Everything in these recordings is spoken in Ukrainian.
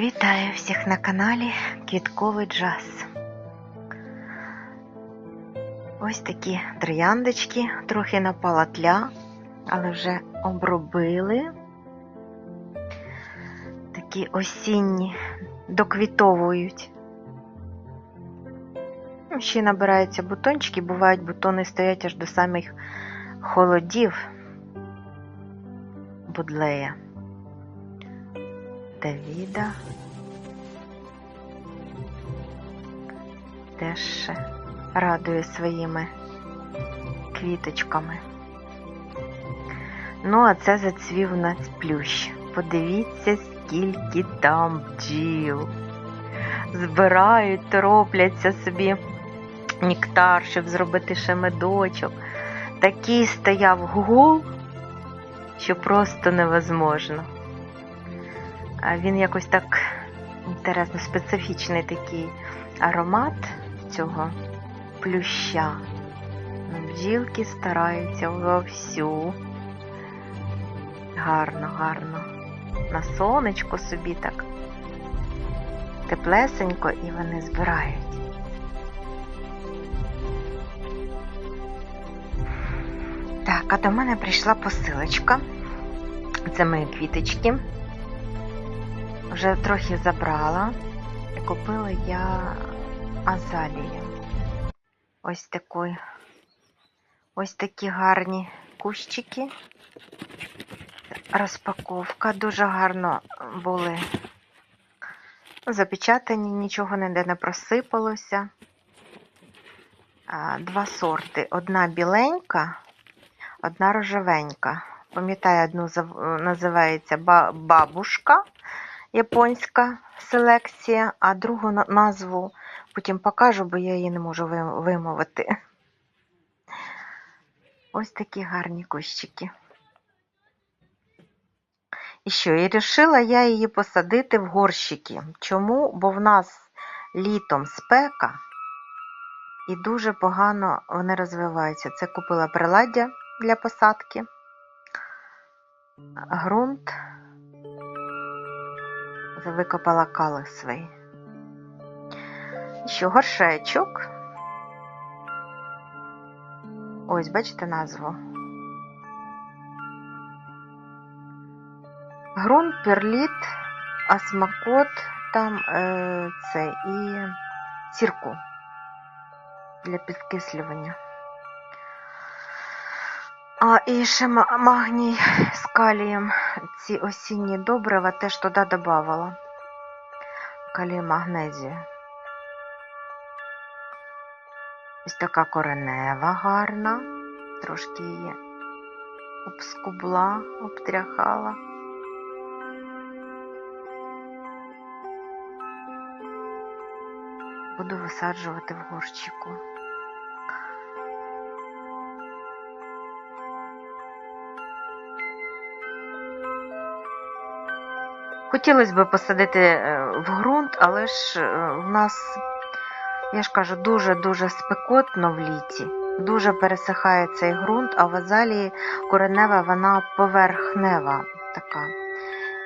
Вітаю всіх на каналі Квітковий Джаз. Ось такі трояндочки, трохи напала тля, але вже обробили. Такі осінні доквітовують. Ще набираються бутончики, бувають бутони стоять аж до самих холодів будлея. Давіда. Теж радує своїми квіточками. Ну, а це зацвів у нас плющ. Подивіться, скільки там бджіл. Збирають, торопляться собі нектар, щоб зробити ще медочок. Такий стояв гул, що просто невозможно. Він якось так інтересно, специфічний такий аромат цього плюща. Ну, Бджілки стараються вовсю. Гарно, гарно. На сонечко собі так. Теплесенько і вони збирають. Так, а до мене прийшла посилочка. Це мої квіточки. Вже трохи забрала. Купила я азалію. Ось такий. Ось такі гарні кущики. Розпаковка. Дуже гарно були запечатані, нічого ніде не просипалося. Два сорти. Одна біленька, одна рожевенька. Пам'ятаю, одну називається бабушка японська селекція, а другу назву потім покажу, бо я її не можу вимовити. Ось такі гарні кущики. І що, і вирішила я її посадити в горщики. Чому? Бо в нас літом спека і дуже погано вони розвиваються. Це купила приладдя для посадки, ґрунт, викопала кали свої. Що горшечок. Ось, бачите назву. Грунт, перліт, асмакот, там е, це і сірку для підкислювання. А і ще магній з калієм. Ці осінні добрива теж туди додавала. Калій магнезію. Ось така коренева гарна. Трошки її обскубла, обтряхала. Буду висаджувати в горщику. Хотілося б посадити е, в ґрунт, але ж е, в нас, я ж кажу, дуже-дуже спекотно в літі. Дуже пересихає цей ґрунт, а в азалії коренева вона поверхнева така.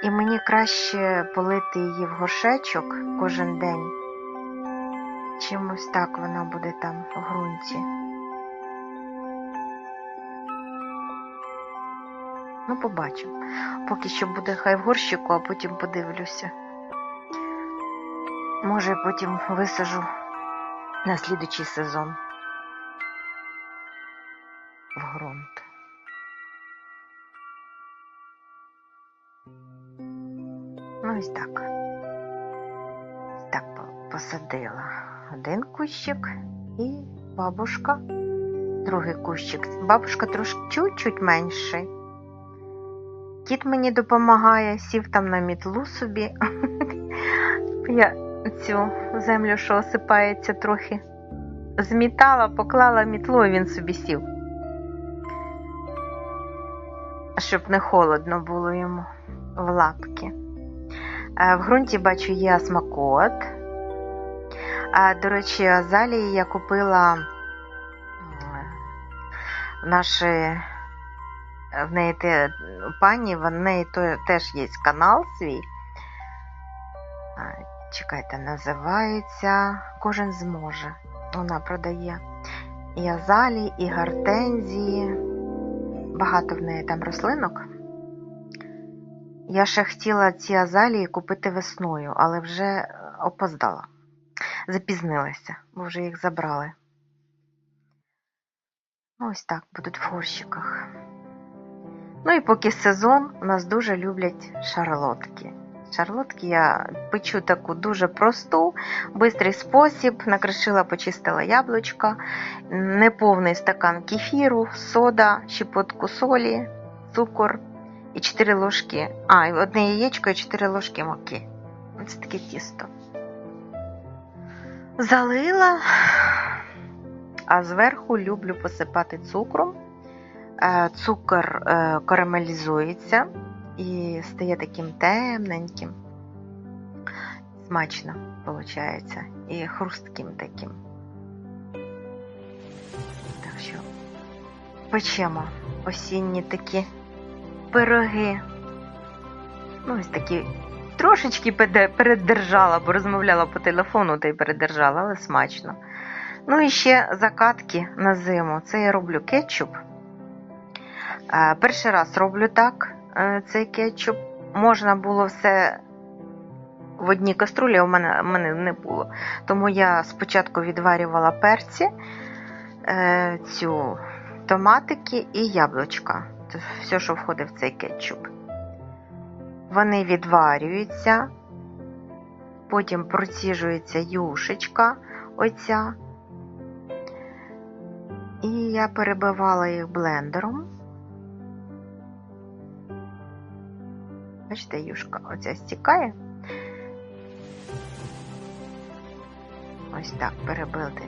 І мені краще полити її в горшечок кожен день. Чимось так вона буде там в ґрунті. Ну, побачимо. Поки що буде хай в горщику, а потім подивлюся. Може, потім висажу на слідучий сезон в ґрунт. Ну, ось так. Так посадила. Один кущик і бабушка. Другий кущик. Бабушка трошки чуть-чуть менший. Кіт мені допомагає, сів там на мітлу собі. Я цю землю, що осипається, трохи змітала, поклала мітлу, і він собі сів. Щоб не холодно було йому в лапки. Е, В ґрунті бачу є смакот. До речі, азалії я купила м, в неї те, пані, в неї то, теж є канал свій. Чекайте, називається Кожен зможе. Вона продає і азалії, і гортензії. Багато в неї там рослинок. Я ще хотіла ці азалії купити весною, але вже опоздала. Запізнилася, бо вже їх забрали. Ось так будуть в горщиках. Ну і поки сезон, у нас дуже люблять шарлотки. Шарлотки я печу таку дуже просту, бистрий спосіб. Накришила, почистила яблучка, неповний стакан кефіру, сода, щепотку солі, цукор і 4 ложки. А, і одне яєчко і 4 ложки муки. Ось таке тісто. Залила, а зверху люблю посипати цукром. Е, Цукор е, карамелізується і стає таким темненьким. Смачно виходить. І хрустким таким. Так що печемо осінні такі пироги. Ну, ось такі трошечки передержала, бо розмовляла по телефону та й передержала, але смачно. Ну і ще закатки на зиму. Це я роблю кетчуп. Е, перший раз роблю так цей кетчуп. Можна було все в одній каструлі, в мене, в мене не було. Тому я спочатку відварювала перці, е, цю томатики і яблучка. Це все, що входить в цей кетчуп. Вони відварюються, потім проціжується юшечка оця. І я перебивала їх блендером. Бачите, юшка оця стікає. Ось так перебити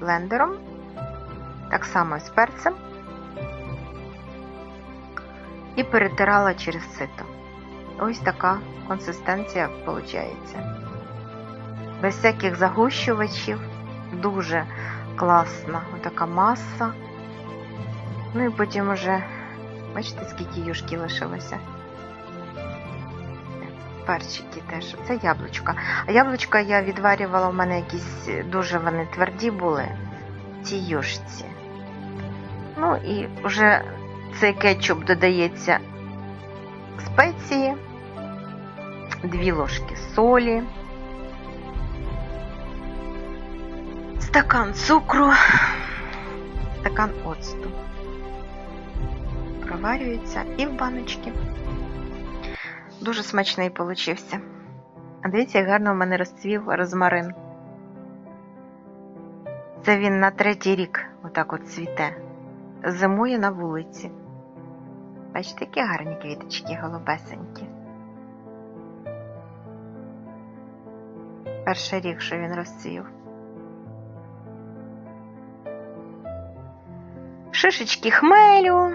блендером. Так само з перцем. І перетирала через сито. Ось така консистенція виходить. Без всяких загущувачів. Дуже класна така маса. Ну і потім уже, бачите, скільки юшки лишилося перчики теж. Це яблучка. А яблучка я відварювала, у мене якісь дуже вони тверді були в цій юшці. Ну і вже цей кетчуп додається спеції, дві ложки солі, стакан цукру, стакан оцту. Проварюється і в баночки. Дуже смачний получився. А дивіться, як гарно в мене розцвів розмарин. Це він на третій рік отак от цвіте. Зимує на вулиці. Бачите, які гарні квіточки голубесенькі. Перший рік, що він розцвів. Шишечки хмелю.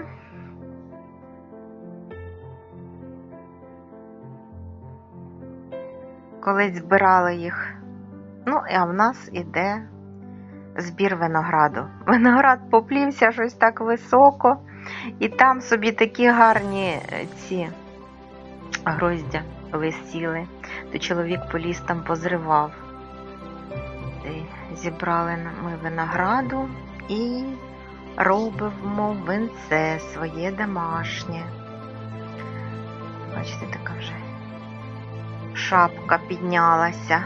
Колись збирали їх. Ну, а в нас іде збір винограду. Виноград поплівся щось так високо, і там собі такі гарні е, ці гроздя висіли. То чоловік поліз там позривав. Зібрали ми винограду і робимо винце своє домашнє. Бачите, така вже шапка піднялася.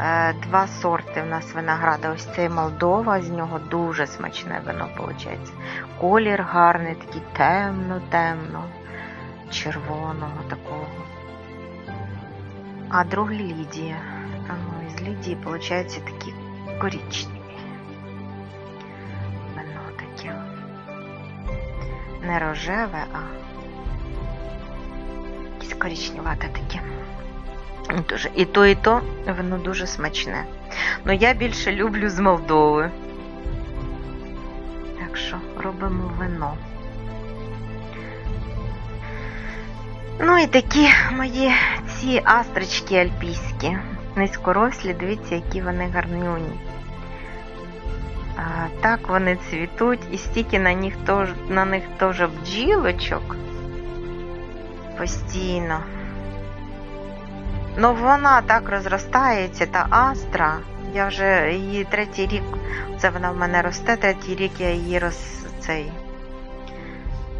Е, два сорти в нас винограда. Ось цей Молдова, з нього дуже смачне вино виходить. Колір гарний, такий темно-темно, червоного такого. А другий Лідія. Ну, із Лідії, виходить, такі корічневі. Вино таке. Не рожеве, а якесь корічневате таке. Дуже. І то, і то воно дуже смачне. Ну я більше люблю з Молдови. Так що робимо вино. Ну і такі мої ці астрички альпійські. Низькорослі, дивіться, які вони гарнюні. А, Так вони цвітуть, і стільки на них теж, на бджілочок постійно. Ну вона так розростається, та астра. Я вже її третій рік, це вона в мене росте, третій рік я її роз, цей,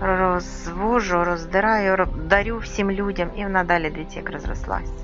розвожу, роздираю, дарю всім людям, і вона далі дивіться, як розрослась.